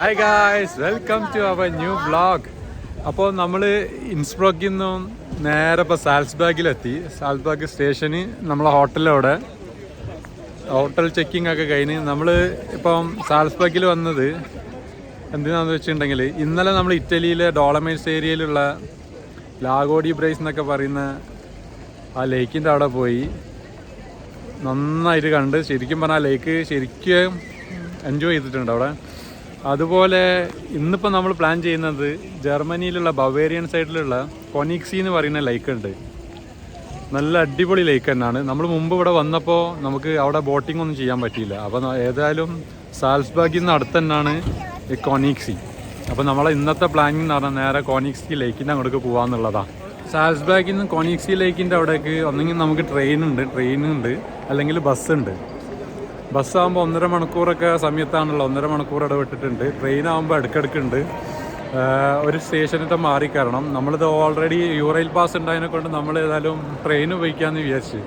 Hi guys welcome to our new blog അപ്പോൾ നമ്മൾ ഇൻസ്ബ്രോക്കിൽ നിന്നും നേരെ ഇപ്പോൾ സാൽസ്ബാഗിലെത്തി. സാൽസ്ബാഗ് സ്റ്റേഷന് നമ്മളെ ഹോട്ടലിലവിടെ. ഹോട്ടൽ ചെക്കിംഗ് ഒക്കെ കഴിഞ്ഞ് നമ്മൾ ഇപ്പം സാൽസ്ബാഗിൽ വന്നത് എന്തിനാണെന്ന് വെച്ചിട്ടുണ്ടെങ്കിൽ ഇന്നലെ നമ്മൾ ഇറ്റലിയിലെ ഡോളമൈറ്റ്സ് ഏരിയയിലുള്ള ലാഗോഡി ബ്രൈസ് എന്നൊക്കെ പറയുന്ന ആ ലേക്കിന്റെ അവിടെ പോയി. നന്നായിട്ട് കണ്ട് ശരിക്കും പറഞ്ഞാൽ ലേക്ക് ശരിക്കും എൻജോയ് ചെയ്തിട്ടുണ്ട് അവിടെ. അതുപോലെ ഇന്നിപ്പോൾ നമ്മൾ പ്ലാൻ ചെയ്യുന്നത് ജർമ്മനിയിലുള്ള ബവേറിയൻ സൈഡിലുള്ള കൊനിക്സി എന്ന് പറയുന്ന ലേക്ക് ഉണ്ട്. നല്ല അടിപൊളി ലേക്ക് തന്നെയാണ്. നമ്മൾ മുമ്പ് ഇവിടെ വന്നപ്പോൾ നമുക്ക് അവിടെ ബോട്ടിംഗ് ഒന്നും ചെയ്യാൻ പറ്റിയില്ല. അപ്പോൾ ഏതായാലും സാൽസ്ബാഗിൽ നിന്ന് അടുത്ത് തന്നെയാണ് ഈ കൊനിക്സി. അപ്പോൾ നമ്മളെ ഇന്നത്തെ പ്ലാനിങ് എന്ന് പറഞ്ഞാൽ നേരെ കോനിക്സി ലേക്കിന്റെ അങ്ങോട്ടേക്ക് പോകാമെന്നുള്ളതാണ് സാൽസ്ബാഗിൽ നിന്ന് കോനിക്സി ലേക്കിന്റെ അവിടേക്ക് ഒന്നെങ്കിൽ നമുക്ക് ട്രെയിൻ ഉണ്ട് ട്രെയിൻ ഉണ്ട് അല്ലെങ്കിൽ ബസ് ഉണ്ട്. ബസ്സാകുമ്പോൾ ഒന്നര മണിക്കൂറൊക്കെ സമയത്താണല്ലോ. ഒന്നര മണിക്കൂർ ഇടവിട്ടിട്ടുണ്ട് ട്രെയിൻ ആകുമ്പോൾ ഇടയ്ക്കിടയ്ക്കുണ്ട്. ഒരു സ്റ്റേഷനിട്ട് മാറി കയറണം. നമ്മളിത് ഓൾറെഡി യൂറൈൽ പാസ് ഉണ്ടായതിനെ കൊണ്ട് നമ്മൾ ഏതായാലും ട്രെയിൻ ഉപയോഗിക്കാമെന്ന് വിചാരിച്ച്.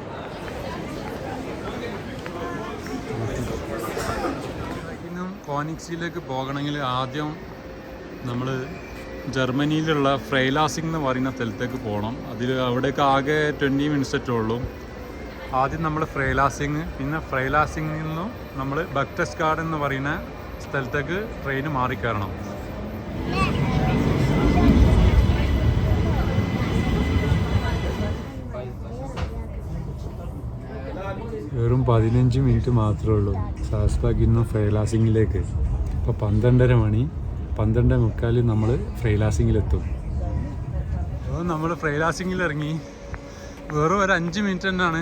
കോനിക്സിയിലേക്ക് പോകണമെങ്കിൽ ആദ്യം നമ്മൾ ജർമ്മനിയിലുള്ള ഫ്രൈലാസിംഗ് എന്ന് പറയുന്ന സ്ഥലത്തേക്ക് പോകണം. അതിൽ അവിടേക്ക് ആകെ ട്വന്റി മിനിറ്റ്സേ ഉള്ളൂ. ആദ്യം നമ്മൾ ഫ്രൈലാസിങ് പിന്നെ ഫ്രൈലാസിങ്ങിൽ നിന്നും നമ്മൾ ബക്ടസ് ഗാർഡൻ എന്ന് പറയുന്ന സ്ഥലത്തേക്ക് ട്രെയിൻ മാറിക്കയറണം വെറും പതിനഞ്ച് മിനിറ്റ് മാത്രമേ ഉള്ളൂ. സാസ്ബാഗിൽ നിന്നും ഫ്രൈലാസിങ്ങിലേക്ക് ഇപ്പോൾ പന്ത്രണ്ടര മണി. പന്ത്രണ്ട് മുക്കാലിൽ നമ്മൾ ഫ്രൈലാസിങ്ങിലെത്തും അപ്പോൾ നമ്മൾ ഫ്രൈലാസിങ്ങിൽ ഇറങ്ങി വെറും ഒരു അഞ്ച് മിനിറ്റ് തന്നെയാണ്.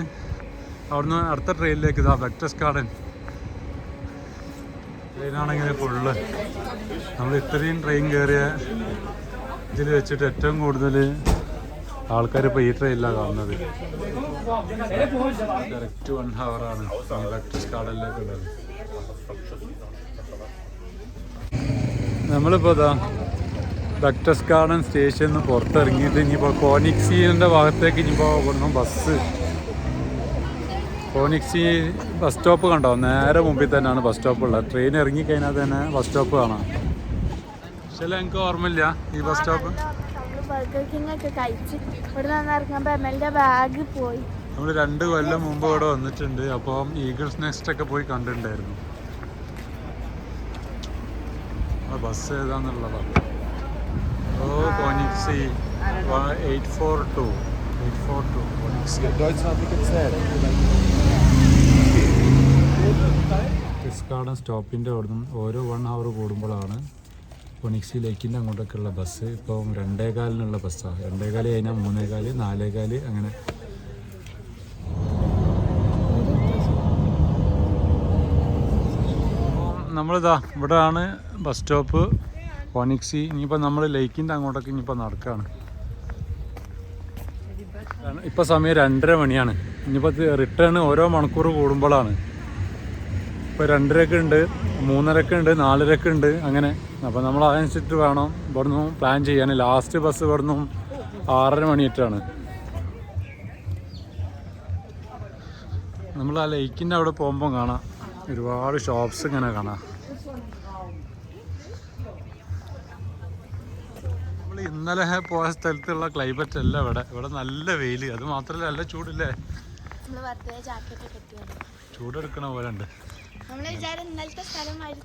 അവിടുന്ന് അടുത്ത ട്രെയിനിലേക്ക് ഇതാ ബക്ടസ് ഗാർഡൻ ട്രെയിനാണെങ്കിൽ ഫുള്ള് നമ്മൾ ഇത്രയും ട്രെയിൻ കയറിയ ഇതിൽ വെച്ചിട്ട് ഏറ്റവും കൂടുതൽ ആൾക്കാർ ഇപ്പോൾ ഈ ട്രെയിനിലാണ് കാണുന്നത്. കറക്റ്റ് വൺ ഹവറാണ് ബക്ടസ് ഗാർഡനിലേക്ക് ഉള്ളത്. നമ്മളിപ്പോൾ ഇതാ ബക്ടസ് ഗാർഡൻ സ്റ്റേഷനിൽ നിന്ന് പുറത്തിറങ്ങിയിട്ട് ഇനിയിപ്പോൾ കോനിക്സിന്റെ ഭാഗത്തേക്ക് ഇനിയിപ്പോൾ കൊടുക്കും ബസ്. കോനിക്സി ബസ് സ്റ്റോപ്പ് കണ്ടോ? നേരെ മുമ്പിൽ തന്നെയാണ് ബസ് സ്റ്റോപ്പ് ഉള്ളത്. ട്രെയിൻ ഇറങ്ങിക്കഴിഞ്ഞാൽ തന്നെ ബസ് സ്റ്റോപ്പ് കാണാം. പക്ഷേ എനിക്ക് ഓർമ്മയില്ല ഈ ബസ് സ്റ്റോപ്പ്. നമ്മൾ രണ്ട് കൊല്ലം മുമ്പ് ഇവിടെ വന്നിട്ടുണ്ട്. അപ്പം ഈഗിൾസ് നെക്സ്റ്റ് ഒക്കെ പോയി കണ്ടിട്ടുണ്ടായിരുന്നു. ആ ബസ് ഏതാന്നുള്ളതാണ് ഓ Konigssee eight four two eight four two Konigssee Chris garden സ്റ്റോപ്പിന്റെ അവിടുന്ന് ഓരോ വൺ ഹവർ കൂടുമ്പോഴാണ് കൊണിക്സി ലേക്കിന്റെ അങ്ങോട്ടൊക്കെയുള്ള ബസ് ഇപ്പം രണ്ടേകാലിനുള്ള ബസ്സാണ് രണ്ടേകാൽ കഴിഞ്ഞാൽ മൂന്നേകാൽ നാലേകാൽ അങ്ങനെ. നമ്മളിതാ ഇവിടെയാണ് ബസ് സ്റ്റോപ്പ് ഒണിക്സി ഇനിയിപ്പോൾ നമ്മൾ ലേക്കിന്റെ അങ്ങോട്ടൊക്കെ ഇനിയിപ്പോൾ നടക്കുകയാണ് ഇപ്പം സമയം രണ്ടര മണിയാണ്. ഇനിയിപ്പോൾ റിട്ടേൺ ഓരോ മണിക്കൂർ കൂടുമ്പോഴാണ്. ഇപ്പോൾ രണ്ടരക്ക് ഉണ്ട് മൂന്നരക്ക് ഉണ്ട് നാലരക്ക് ഉണ്ട് അങ്ങനെ. അപ്പോൾ നമ്മൾ അതനുസരിച്ചിട്ട് വേണം. ഇവിടുന്ന് പ്ലാൻ ചെയ്യാൻ. ലാസ്റ്റ് ബസ് ഇവിടുന്ന് ആറര മണിയിട്ടാണ് നമ്മൾ ആ ലേക്കിന്റെ അവിടെ പോകുമ്പോൾ കാണാം. ഒരുപാട് ഷോപ്സ് ഇങ്ങനെ കാണാം. നമ്മൾ ഇന്നലെ പോയ സ്ഥലത്തുള്ള ക്ലൈമറ്റ് അല്ല ഇവിടെ. ഇവിടെ നല്ല വെയിൽ അത് മാത്രമല്ല നല്ല ചൂടില്ലേ? ചൂടെടുക്കണ പോലെ ഉണ്ട് നമ്മൾ വിചാരം സ്ഥലമായിട്ട്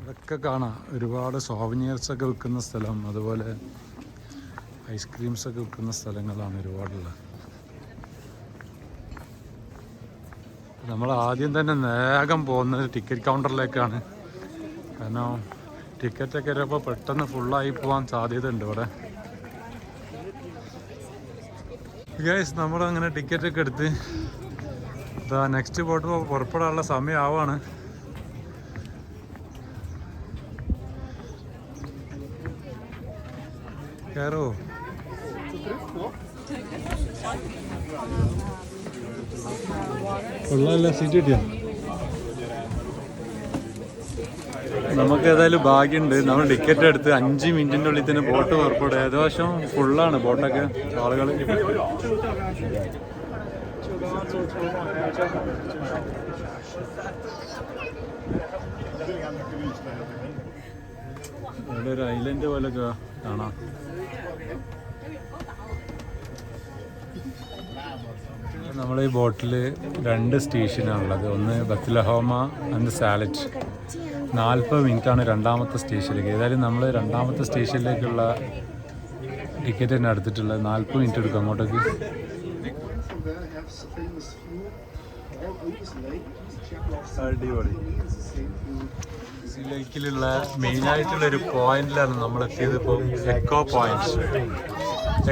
ഇതൊക്കെ കാണാം. ഒരുപാട് സോവനിയേഴ്സ് ഒക്കെ വിൽക്കുന്ന സ്ഥലം. അതുപോലെ ഐസ്ക്രീംസ് ഒക്കെ വിൽക്കുന്ന സ്ഥലങ്ങളാണ് ഒരുപാടുള്ളത്. നമ്മൾ ആദ്യം തന്നെ വേഗം പോകുന്നത് ടിക്കറ്റ് കൗണ്ടറിലേക്കാണ് കാരണം ടിക്കറ്റൊക്കെ വരുമ്പോൾ പെട്ടെന്ന് ഫുള്ളായി പോകാൻ സാധ്യതയുണ്ട് ഇവിടെ. ഗൈസ് നമ്മളങ്ങനെ ടിക്കറ്റൊക്കെ എടുത്ത് ഇതാ നെക്സ്റ്റ് ബോട്ട് പുറപ്പെടാനുള്ള സമയമാവാണ്. കയറോ കൊള്ളാല്ല സീറ്റ് കിട്ടിയോ? നമുക്ക് ഏതായാലും ഭാഗ്യമുണ്ട് നമ്മൾ ടിക്കറ്റ് എടുത്ത് അഞ്ച് മിനിറ്റിന്റെ ഉള്ളിൽ തന്നെ ബോട്ട് പുറപ്പെടും. ഏകദേശം ഫുള്ളാണ് ബോട്ടൊക്കെ ആളുകൾ ഇവിടെ ഒരു ഐലൻഡ് പോലൊക്കെ കാണാം. നമ്മൾ ഈ ബോട്ടിൽ രണ്ട് സ്റ്റേഷനാണുള്ളത് ഒന്ന് ബത്ലഹോമ ആൻഡ് സാലറ്റ് നാൽപ്പത് മിനിറ്റാണ് രണ്ടാമത്തെ സ്റ്റേഷനിലേക്ക് ഏതായാലും നമ്മൾ രണ്ടാമത്തെ സ്റ്റേഷനിലേക്കുള്ള ടിക്കറ്റ് തന്നെ എടുത്തിട്ടുള്ളത്. നാൽപ്പത് മിനിറ്റ് എടുക്കും അങ്ങോട്ടേക്ക്. അടിപൊളി. ലേക്കിലുള്ള മെയിൻ ആയിട്ടുള്ള ഒരു പോയിന്റിലാണ് നമ്മൾ എത്തിയത് ഇപ്പോൾ എക്കോ പോയിന്റ്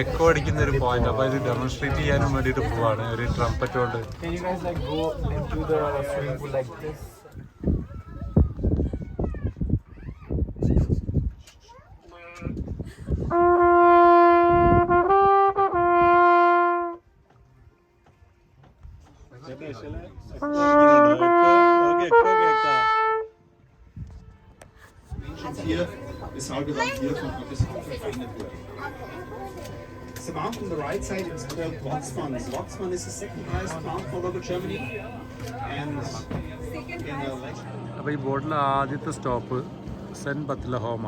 എക്കോ അടിക്കുന്ന ഒരു പോയിന്റ് അപ്പോൾ ഇത് ഡെമോൺസ്ട്രേറ്റ് ചെയ്യാനും വേണ്ടിയിട്ട് പോവാണ്. ഒരു ട്രംപറ്റ് കൊണ്ട്. Hier ist Halbgewandt hier von Gottes verfeinert wurde. The mount on the right side is called Watzmann. Watzmann is the second highest mount all over Germany. And in the അപ്പോൾ ഈ ബോട്ടിലെ ആദ്യത്തെ stop Sen ബത്ലഹോമ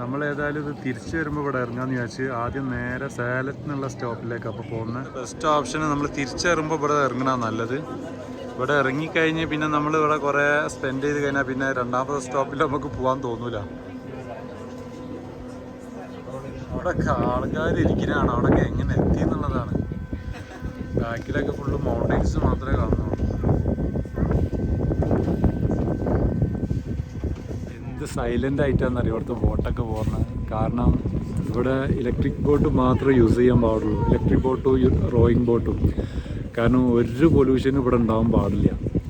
നമ്മൾ ഏതായാലും ഇത് തിരിച്ചു വരുമ്പോൾ ഇവിടെ ഇറങ്ങാന്ന് വിചാരിച്ച് ആദ്യം നേരെ സേലത്തിനുള്ള സ്റ്റോപ്പിലേക്ക് അപ്പോൾ പോകുന്നത് ബെസ്റ്റ് ഓപ്ഷൻ നമ്മൾ തിരിച്ചു വരുമ്പോൾ ഇവിടെ ഇറങ്ങണ നല്ലത് ഇവിടെ ഇറങ്ങിക്കഴിഞ്ഞ് പിന്നെ നമ്മൾ ഇവിടെ കുറേ സ്പെൻഡ് ചെയ്ത് കഴിഞ്ഞാൽ പിന്നെ രണ്ടാമത്തെ സ്റ്റോപ്പിൽ നമുക്ക് പോകാൻ തോന്നൂല. അവിടെ ആൾക്കാർ ഇരിക്കുന്നതാണ് അവിടെയൊക്കെ എങ്ങനെ എത്തി എന്നുള്ളതാണ്. ബാക്കിലൊക്കെ ഫുള്ള് മൗണ്ടൈൻസ് മാത്രമേ കാണുന്നുള്ളൂ. എന്ത് സൈലന്റ് ആയിട്ടാണെന്നറിയോ ഇവിടുത്തെ ബോട്ടൊക്കെ പോകുന്നത് കാരണം ഇവിടെ ഇലക്ട്രിക് ബോട്ട് മാത്രമേ യൂസ് ചെയ്യാൻ പാടുള്ളൂ. ഇലക്ട്രിക് ബോട്ടും റോയിങ് ബോട്ടും കാരണം ഒരു പൊല്യൂഷനും ഇവിടെ ഉണ്ടാവാൻ പാടില്ല.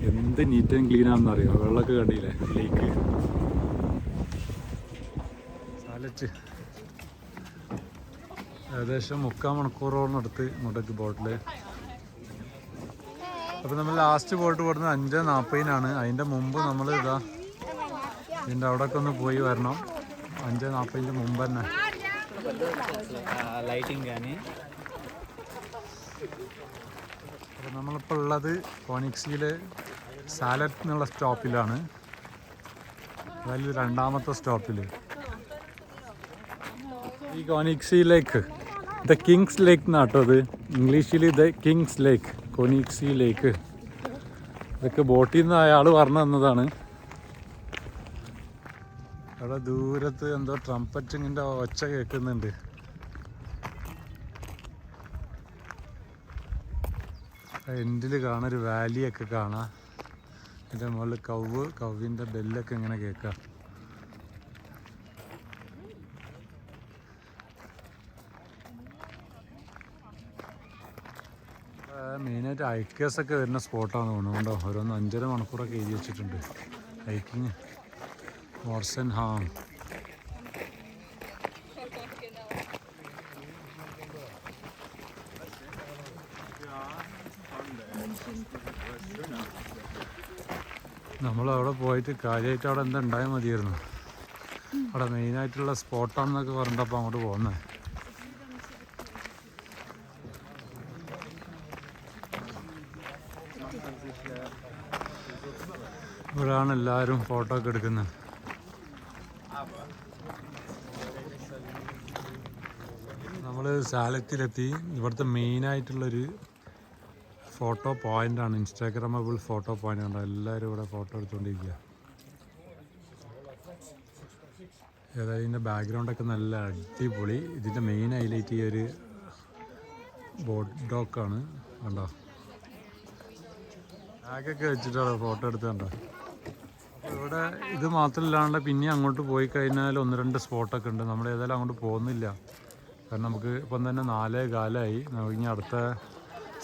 എന്ത് നീറ്റ് ആൻഡ് ക്ലീൻ ആണെന്ന് അറിയാം? വെള്ളമൊക്കെ കണ്ടില്ലേ? ലേക്ക് സാലറ്റ് ഏകദേശം മുക്കാൽ മണിക്കൂറോളം അടുത്ത് ഇങ്ങോട്ടേക്ക് ബോട്ടിൽ അപ്പോൾ നമ്മൾ ലാസ്റ്റ് ബോട്ട് പോടുന്നത് അഞ്ച് നാൽപ്പതിനാണ് അതിന്റെ മുമ്പ് നമ്മൾ ഇതാ ഇതിന്റെ അവിടെയൊക്കെ ഒന്ന് പോയി വരണം. അഞ്ച് നാൽപ്പതിന്റെ മുമ്പ് തന്നെ. lighting നമ്മളിപ്പോൾ ഉള്ളത് കോണിക്സിയിലെ സാലറ്റ് എന്നുള്ള സ്റ്റോപ്പിലാണ്. അതായത് രണ്ടാമത്തെ സ്റ്റോപ്പിൽ. ഈ കോണിക്സി ലേക്ക് ദ കിങ്സ് ലേക്ക് എന്നാട്ടോ അത് ഇംഗ്ലീഷിൽ ദ കിങ്സ് ലേക്ക് കൊനിക്സി ലേക്ക്. ഇതൊക്കെ ബോട്ടിൽ നിന്ന് അയാൾ പറഞ്ഞു തന്നതാണ്. അവിടെ ദൂരത്ത് എന്തോ ട്രംപറ്റിങ്ങിന്റെ ഒച്ച കേൾക്കുന്നുണ്ട്. എൻഡിൽ കാണാൻ ഒരു വാലിയൊക്കെ കാണാം. അതിന്റെ മുകളിൽ കവ് കവിന്റെ ബെല്ലൊക്കെ ഇങ്ങനെ കേൾക്കാം. മെയിനായിട്ട് ഹൈക്കേഴ്സൊക്കെ വരുന്ന സ്പോട്ടാണ് തോന്നുന്നു കേട്ടോ ഓരോന്ന് അഞ്ചര മണിക്കൂറൊക്കെ എഴുതി വെച്ചിട്ടുണ്ട്. ഹൈക്കിങ് മോർസൻ ഹാം നമ്മൾ അവിടെ പോയിട്ട് കാര്യമായിട്ട് അവിടെ എന്താ ഉണ്ടായാൽ മതിയായിരുന്നു. അവിടെ മെയിനായിട്ടുള്ള സ്പോട്ടാണെന്നൊക്കെ പറഞ്ഞപ്പോൾ അങ്ങോട്ട് പോകുന്നത് ഇവിടെയാണ് എല്ലാവരും ഫോട്ടോ ഒക്കെ എടുക്കുന്നത് നമ്മൾ സാലത്തിലെത്തി. ഇവിടുത്തെ മെയിനായിട്ടുള്ളൊരു ഫോട്ടോ പോയിന്റാണ് ഇൻസ്റ്റാഗ്രാമബിൾ ഫോട്ടോ പോയിന്റ് ഉണ്ട് എല്ലാവരും ഇവിടെ ഫോട്ടോ എടുത്തുകൊണ്ടിരിക്കുക ഏതായാലും ഇതിന്റെ ബാക്ക്ഗ്രൗണ്ടൊക്കെ നല്ല അടിപൊളി. ഇതിന്റെ മെയിൻ ഹൈലൈറ്റ് ഈ ഒരു ബോട്ട് ഡോക്കാണ് കണ്ടോ? ബാഗൊക്കെ വെച്ചിട്ടാണ് ഫോട്ടോ എടുത്ത് കണ്ടോ? ഇവിടെ ഇത് മാത്രമല്ലാണ്ട് പിന്നെ അങ്ങോട്ട് പോയി കഴിഞ്ഞാൽ ഒന്ന് രണ്ട് സ്പോട്ടൊക്കെ ഉണ്ട്. നമ്മൾ ഏതായാലും അങ്ങോട്ട് പോകുന്നില്ല. കാരണം നമുക്ക് ഇപ്പം തന്നെ നാലേ കാലമായി നമുക്ക് ഇനി അടുത്ത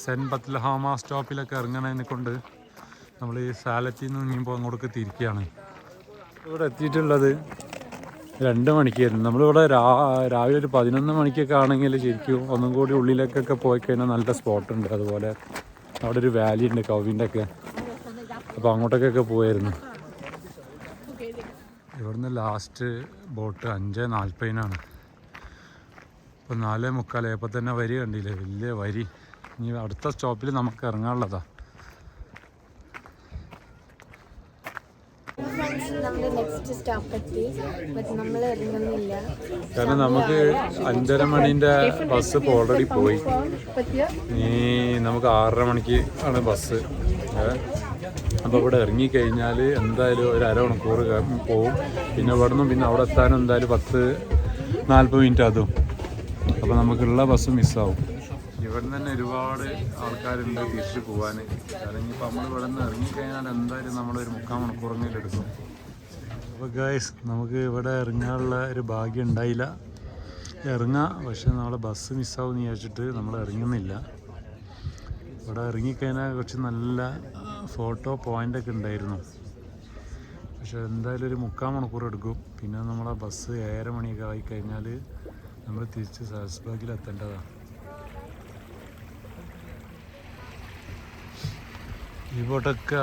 സെന്റ് ബത്ലഹാമ സ്റ്റോപ്പിലൊക്കെ ഇറങ്ങണതിനെ കൊണ്ട് നമ്മൾ ഈ സാലറ്റിൽ നിന്ന് ഇനിയിപ്പോൾ അങ്ങോട്ടൊക്കെ തിരിക്കുകയാണ്. ഇവിടെ എത്തിയിട്ടുള്ളത് രണ്ട് മണിക്കായിരുന്നു. നമ്മളിവിടെ രാ രാവിലെ ഒരു പതിനൊന്ന് മണിക്കൊക്കെ ആണെങ്കിൽ ശരിക്കും ഒന്നും കൂടി ഉള്ളിലേക്കൊക്കെ പോയി കഴിഞ്ഞാൽ നല്ല സ്പോട്ടുണ്ട് അതുപോലെ അവിടെ ഒരു വാലി ഉണ്ട് കവിന്റെ ഒക്കെ. അപ്പോൾ അങ്ങോട്ടേക്കൊക്കെ പോയായിരുന്നു. ഇവിടുന്ന് ലാസ്റ്റ് ബോട്ട് അഞ്ച് നാൽപ്പതിനാണ്. ഇപ്പോൾ നാല് മുക്കാലേ ഇപ്പോൾ തന്നെ വരി കണ്ടില്ലേ? വലിയ വരി. ഇനി അടുത്ത സ്റ്റോപ്പിൽ നമുക്ക് ഇറങ്ങാനുള്ളതാ. കാരണം നമുക്ക് അഞ്ചര മണിന്റെ ബസ് ഇപ്പോൾ ഓൾറെഡി പോയി. ഇനി നമുക്ക് ആറര മണിക്ക് ആണ് ബസ് അപ്പോൾ ഇവിടെ ഇറങ്ങിക്കഴിഞ്ഞാൽ എന്തായാലും ഒരു അരമണിക്കൂർ പോവും. പിന്നെ ഇവിടെ നിന്നും പിന്നെ അവിടെ എത്താനും എന്തായാലും പത്ത് നാൽപ്പത് മിനിറ്റ് അതും അപ്പോൾ നമുക്കുള്ള ബസ് മിസ്സാവും ഇവിടെ തന്നെ ഒരുപാട് ആൾക്കാരുണ്ട് തിരിച്ചു പോകാൻ കാരണം നമ്മൾ ഇവിടെ നിന്ന് ഇറങ്ങിക്കഴിഞ്ഞാൽ എന്തായാലും നമ്മളൊരു മുക്കാൽ മണിക്കൂറെങ്കിലും എടുക്കും. അപ്പോൾ ഗൈസ് നമുക്ക് ഇവിടെ ഇറങ്ങാനുള്ള ഒരു ഭാഗ്യം ഉണ്ടായില്ല. ഇറങ്ങാം പക്ഷെ നമ്മളെ ബസ് മിസ്സാവും എന്ന് വിചാരിച്ചിട്ട് നമ്മൾ ഇറങ്ങുന്നില്ല. ഇവിടെ ഇറങ്ങിക്കഴിഞ്ഞാൽ കുറച്ച് നല്ല ഫോട്ടോ പോയിന്റൊക്കെ ഉണ്ടായിരുന്നു. പക്ഷെ എന്തായാലും ഒരു മുക്കാൽ മണിക്കൂർ എടുക്കും. പിന്നെ നമ്മളെ ബസ് ഏഴര മണിയൊക്കെ ആയിക്കഴിഞ്ഞാൽ നമ്മൾ തിരിച്ച് സാസ്ബാഗിൽ എത്തേണ്ടതാണ്. ഈ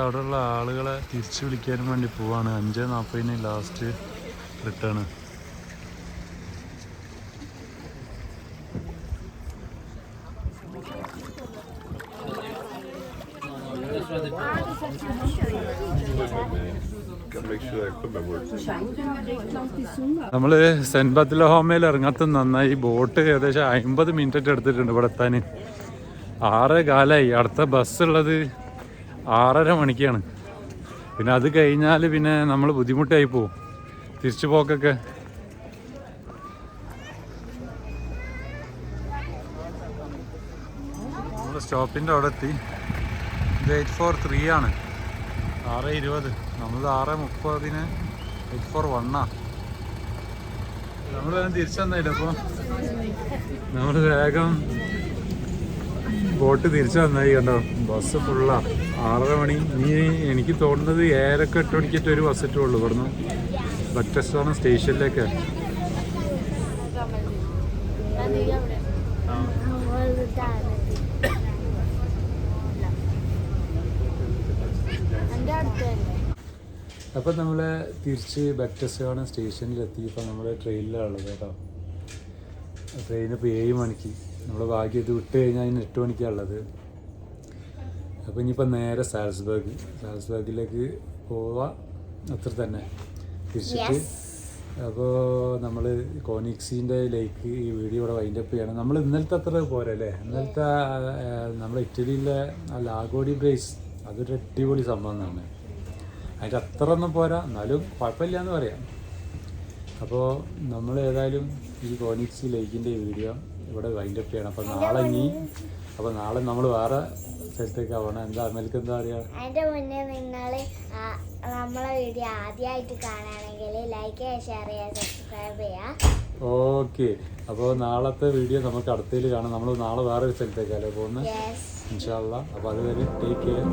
അവിടെയുള്ള ആളുകളെ തിരിച്ചു വിളിക്കാനും വേണ്ടി പോവാണ്. അഞ്ച് നാൽപ്പതിന് ലാസ്റ്റ് റിട്ടേൺ നമ്മൾ സെന്റ് ബത്ലഹോമയിൽ ഇറങ്ങാത്ത നന്നായി. ബോട്ട് ഏകദേശം അമ്പത് മിനിറ്റ് എടുത്തിട്ടുണ്ട് ഇവിടെ എത്താൻ. ആറ് കാലായി. അടുത്ത ബസ് ഉള്ളത് ആറര മണിക്കാണ്. പിന്നെ അത് കഴിഞ്ഞാൽ പിന്നെ നമ്മൾ ബുദ്ധിമുട്ടായി പോവും. തിരിച്ചു പോക്കൊക്കെ. നമ്മൾ സ്റ്റോപ്പിന്റെ അവിടെ എത്തി ഇത് എയ്റ്റ് ഫോർ ത്രീ ആണ്. ആറ് ഇരുപത്. നമ്മൾ ആറ് മുപ്പതിന് എയ്റ്റ് ഫോർ വണ്ണാ നമ്മൾ തിരിച്ചു വന്നില്ല അപ്പോൾ നമ്മൾ വേഗം ബോട്ട് തിരിച്ചു വന്നായി കണ്ടോ? ബസ് ഫുള്ളാ ആറര മണി. നീ എനിക്ക് തോന്നുന്നത് ഏഴരക്ക് എട്ട് മണിക്കിട്ട് ഒരു ബസ് ഇട്ടുള്ളൂ ഇവിടുന്ന് ബറ്റസ്റ്റാണ് സ്റ്റേഷനിലേക്ക്. അപ്പം നമ്മൾ തിരിച്ച് ബറ്റസ്റ്റാണ് സ്റ്റേഷനിലെത്തി. ഇപ്പം നമ്മൾ ട്രെയിനിലാണുള്ളത് കേട്ടോ. ട്രെയിൻ ഇപ്പോൾ ഏഴ് മണിക്ക്. നമ്മൾ ഭാഗ്യം ഇത് വിട്ട് കഴിഞ്ഞാൽ അതിന് എട്ട് മണിക്കാണ് ഉള്ളത്. അപ്പോൾ ഇനിയിപ്പോൾ നേരെ സാൽസ്ബർഗ് സാൽസ്ബർഗിലേക്ക് പോവാ. അത്ര തന്നെ. തിരിച്ചിട്ട് അപ്പോൾ നമ്മൾ കോനിക്സിന്റെ ലേക്ക് ഈ വീഡിയോ ഇവിടെ വൈൻഡപ്പ് ചെയ്യണം. നമ്മൾ ഇന്നലത്തെ അത്ര പോരെ അല്ലേ ഇന്നലത്തെ നമ്മുടെ ഇറ്റലിയിലെ ആ ലാഗോഡി ബ്രേസ് അതൊരു അടിപൊളി സംഭവം തന്നെ അതിന്റെ അത്ര ഒന്നും പോരാ. എന്നാലും കുഴപ്പമില്ല എന്ന് പറയാം. അപ്പോൾ നമ്മൾ ഏതായാലും ഈ കോനിക്സ് ലേക്കിന്റെ വീഡിയോ ഇവിടെ വൈൻഡപ്പ് ചെയ്യണം. അപ്പോൾ നാളെ ഇനി അപ്പോൾ നാളെ നമ്മൾ വേറെ സ്ഥലത്തേക്ക് ആവണം എന്താ അമ്മൽക്ക് എന്താ പറയാ അതിന്റെ മുന്നേ നിങ്ങൾ നമ്മളെ വീഡിയോ ആദ്യമായിട്ട് കാണുകയാണെങ്കിൽ ലൈക്ക് ചെയ്യുക ഷെയർ ചെയ്യുക സബ്സ്ക്രൈബ് ചെയ്യുക. ഓക്കെ അപ്പോൾ നാളത്തെ വീഡിയോ നമുക്ക് അടുത്തതിൽ കാണാം. നമ്മൾ നാളെ വേറെ ഒരു സ്ഥലത്തേക്കല്ലേ പോകുന്നത് അപ്പൊ ഇൻഷാല്ല അപ്പോൾ അതുവരെ ടേക്ക് കെയർ